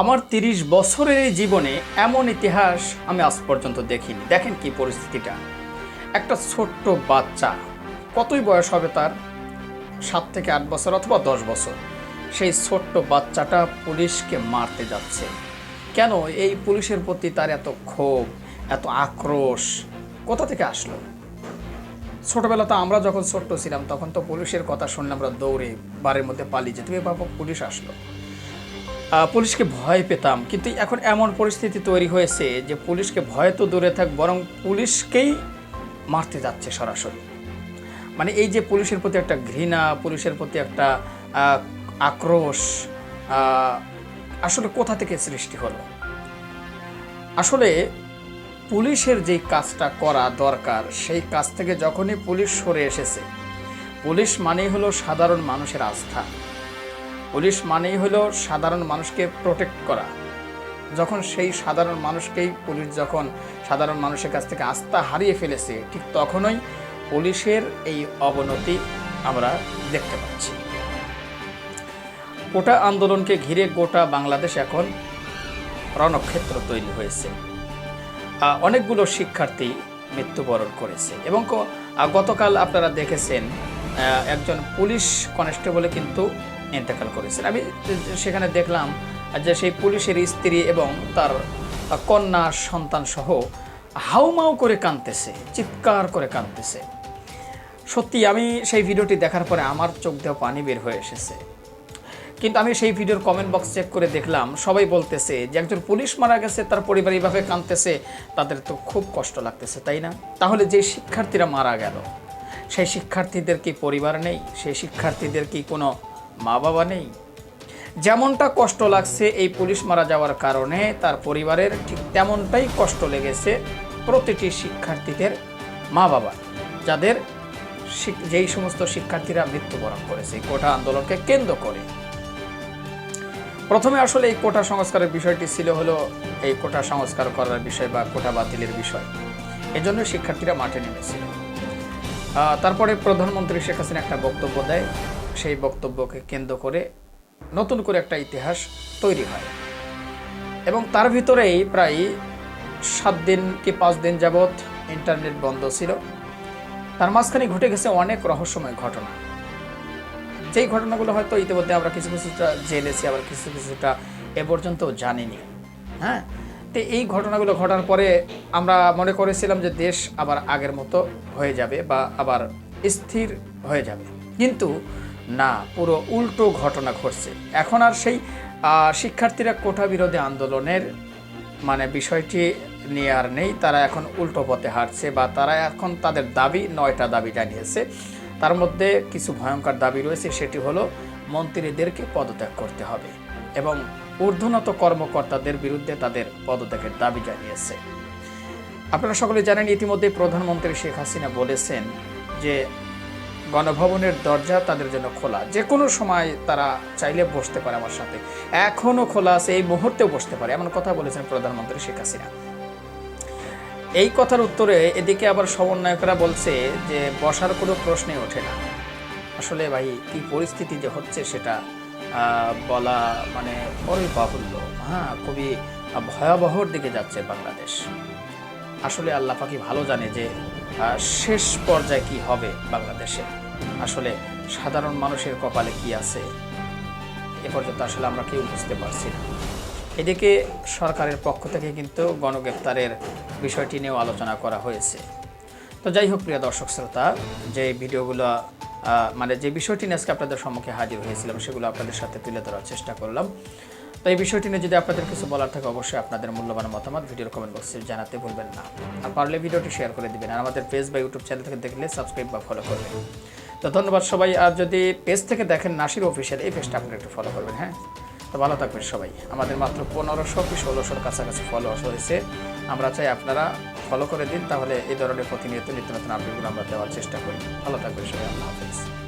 আমার তিরিশ বছরের এই জীবনে এমন ইতিহাস আমি আজ পর্যন্ত দেখিনি। দেখেন কি পরিস্থিতিটা। একটা ছোট্ট বাচ্চা, কতই বয়স হবে তার? সাত থেকে আট বছর অথবা দশ বছর। সেই ছোট্ট বাচ্চাটা পুলিশকে মারতে যাচ্ছে। কেন এই পুলিশের প্রতি তার এত ক্ষোভ, এত আক্রোশ? কোথা থেকে আসলো? ছোটবেলাতে আমরা যখন ছোট্ট ছিলাম, তখন তো পুলিশের কথা শুনলে আমরা দৌড়ে বাড়ির মধ্যে পালিয়ে যেতে। বাবা পুলিশ আসলো। পুলিশকে ভয় পেতাম। কিন্তু এখন এমন পরিস্থিতি তৈরি হয়েছে যে পুলিশকে ভয় তো দূরে থাক, বরং পুলিশকেই মারতে যাচ্ছে সরাসরি। মানে এই যে পুলিশের প্রতি একটা ঘৃণা, পুলিশের প্রতি একটা আক্রোশ আসলে কোথা থেকে সৃষ্টি হলো? আসলে পুলিশের যেই কাজটা করা দরকার, সেই কাজ থেকে যখনই পুলিশ সরে এসেছে, পুলিশ মানেই হলো সাধারণ মানুষের আস্থা। পুলিশ মানেই হলো সাধারণ মানুষকে প্রোটেক্ট করা। যখন সেই সাধারণ মানুষকেই পুলিশ যখন সাধারণ মানুষের কাছ থেকে আস্থা হারিয়ে ফেলেছে, ঠিক তখনই পুলিশের এই অবনতি আমরা দেখতে পাচ্ছি। কোটা আন্দোলনকে ঘিরে গোটা বাংলাদেশ এখন রণক্ষেত্র তৈরি হয়েছে। অনেকগুলো শিক্ষার্থী মৃত্যুবরণ করেছে এবং গতকাল আপনারা দেখেছেন একজন পুলিশ কনস্টেবলে কিন্তু ইন্তেকাল করেছেন। আমি সেখানে দেখলাম যে সেই পুলিশের স্ত্রী এবং তার কন্যা সন্তান সহ হাউমাউ করে কাঁদতেছে, চিৎকার করে কাঁদতেছে। সত্যি আমি সেই ভিডিওটি দেখার পরে আমার চোখ দিয়ে পানি বের হয়ে এসেছে। কিন্তু আমি সেই ভিডিওর কমেন্ট বক্স চেক করে দেখলাম, সবাই বলতেছে যে একজন পুলিশ মারা গেছে, তার পরিবার এইভাবে কাঁদতেছে, তাদের তো খুব কষ্ট লাগতেছে, তাই না? তাহলে যে শিক্ষার্থীরা মারা গেল, সেই শিক্ষার্থীদের কি পরিবার নেই? সেই শিক্ষার্থীদের কি কোনো মা বাবা নেই। যেমনটা কষ্ট লাগছে এই পুলিশ মারা যাওয়ার কারণে, তার পরিবারের ঠিক তেমনটাই কষ্ট লেগেছে প্রতিটি শিক্ষার্থীদের মা বাবা, যাদের যেই সমস্ত শিক্ষার্থীরা মৃত্যুবরণ করেছে কোটা আন্দোলনকে কেন্দ্র করে। প্রথমে আসলে এই কোটা সংস্কারের বিষয়টি ছিল হলো এই কোটা সংস্কার করার বিষয় বা কোটা বাতিলের বিষয়। এজন্য শিক্ষার্থীরা মাঠে নেমেছিল। তারপরে প্রধানমন্ত্রী শেখ হাসিনা একটা বক্তব্য দেয় সেই বক্তব্যকে কেন্দ্র করে নতুন করে একটা ইতিহাস তৈরি হয়। এবং তার ভিতরেই প্রায় সাত দিন কি পাঁচ দিন যাবৎ ইন্টারনেট বন্ধ ছিল। তার মাঝখানে ঘটে গেছে অনেক রহস্যময় ঘটনা। যেই ঘটনাগুলো হয়তো ইতিমধ্যে আমরা কিছু কিছুটা জেনেছি, আবার কিছু কিছুটা এ পর্যন্ত জানিনি। হ্যাঁ? তো এই ঘটনাগুলো ঘটার পরে আমরা মনে করেছিলাম যে দেশ আবার আগের মতো হয়ে যাবে বা আবার স্থির হয়ে যাবে। কিন্তু না, পুরো উল্টো ঘটনা ঘটছে। এখন আর সেই শিক্ষার্থীরা কোটা বিরোধী আন্দোলনের মানে বিষয়টি নিয়ে আর নেই। তারা এখন উল্টো পথে হাঁটছে বা তারা এখন তাদের দাবি, নয়টা দাবি জানিয়েছে। তার মধ্যে কিছু ভয়ঙ্কর দাবি রয়েছে, সেটি হলো মন্ত্রীদেরকে পদত্যাগ করতে হবে এবং ঊর্ধ্বনত কর্মকর্তাদের বিরুদ্ধে তাদের পদত্যাগের দাবি জানিয়েছে। আপনারা সকলে জানেন ইতিমধ্যে প্রধানমন্ত্রী শেখ হাসিনা বলেছেন যে গণভবনের দরজা তাদের জন্য খোলা। যে কোনো সময় তারা চাইলে বসতে পারে আমার সাথে। এখনও খোলা আছে, এই মুহূর্তেও বসতে পারে, এমন কথা বলেছেন প্রধানমন্ত্রী শেখ হাসিনা। এই কথার উত্তরে এদিকে আবার সমন্বয়করা বলছে যে, বসার কোনো প্রশ্নই ওঠে না। আসলে ভাই, কি পরিস্থিতি যে হচ্ছে সেটা বলা মানে বড়ই বাহুল্য হ্যাঁ খুবই ভয়াবহর দিকে যাচ্ছে বাংলাদেশ। আসলে আল্লাহ পাকি ভালো জানে যে শেষ পর্যায়ে কি হবে বাংলাদেশে। আসলে সাধারণ মানুষের কপালে কি আছে এ পর্যন্ত আসলে আমরা কেউ বুঝতে পারছি না। এদিকে সরকারের পক্ষ থেকে কিন্তু গণগ্রেপ্তারের বিষয়টি নিয়েও আলোচনা করা হয়েছে। তো যাই হোক, প্রিয় দর্শক শ্রোতা, যে ভিডিওগুলো মানে যে বিষয়টি নিয়ে আজকে আপনাদের সম্মুখে হাজির হয়েছিলাম, সেগুলো আপনাদের সাথে তুলে ধরার চেষ্টা করলাম। তো এই বিষয়টি নিয়ে যদি আপনাদের কিছু বলার থাকে, অবশ্যই আপনাদের মূল্যবান মতামত ভিডিওর কমেন্ট বক্সে জানাতে ভুলবেন না। আর পারলে ভিডিওটি শেয়ার করে দিবেন। আর আমাদের পেজ বা ইউটিউব চ্যানেল থেকে দেখলে সাবস্ক্রাইব বা ফলো করবেন। তো ধন্যবাদ সবাই। আর যদি পেজ থেকে দেখেন নাসির অফিসিয়াল এই পেজটা আপনারা একটু ফলো করবেন হ্যাঁ? তো ভালো থাকবেন সবাই। আমাদের মাত্র পনেরোশো কি ষোলোশোর কাছাকাছি ফলো হয়েছে। আমরা চাই আপনারা ফলো করে দিন, তাহলে এই ধরনের প্রতিনিয়ত নিত্য নতুন আপডেটগুলো আমরা দেওয়ার চেষ্টা করি। ভালো থাকবেন সবাই, আল্লাহ হাফিজ।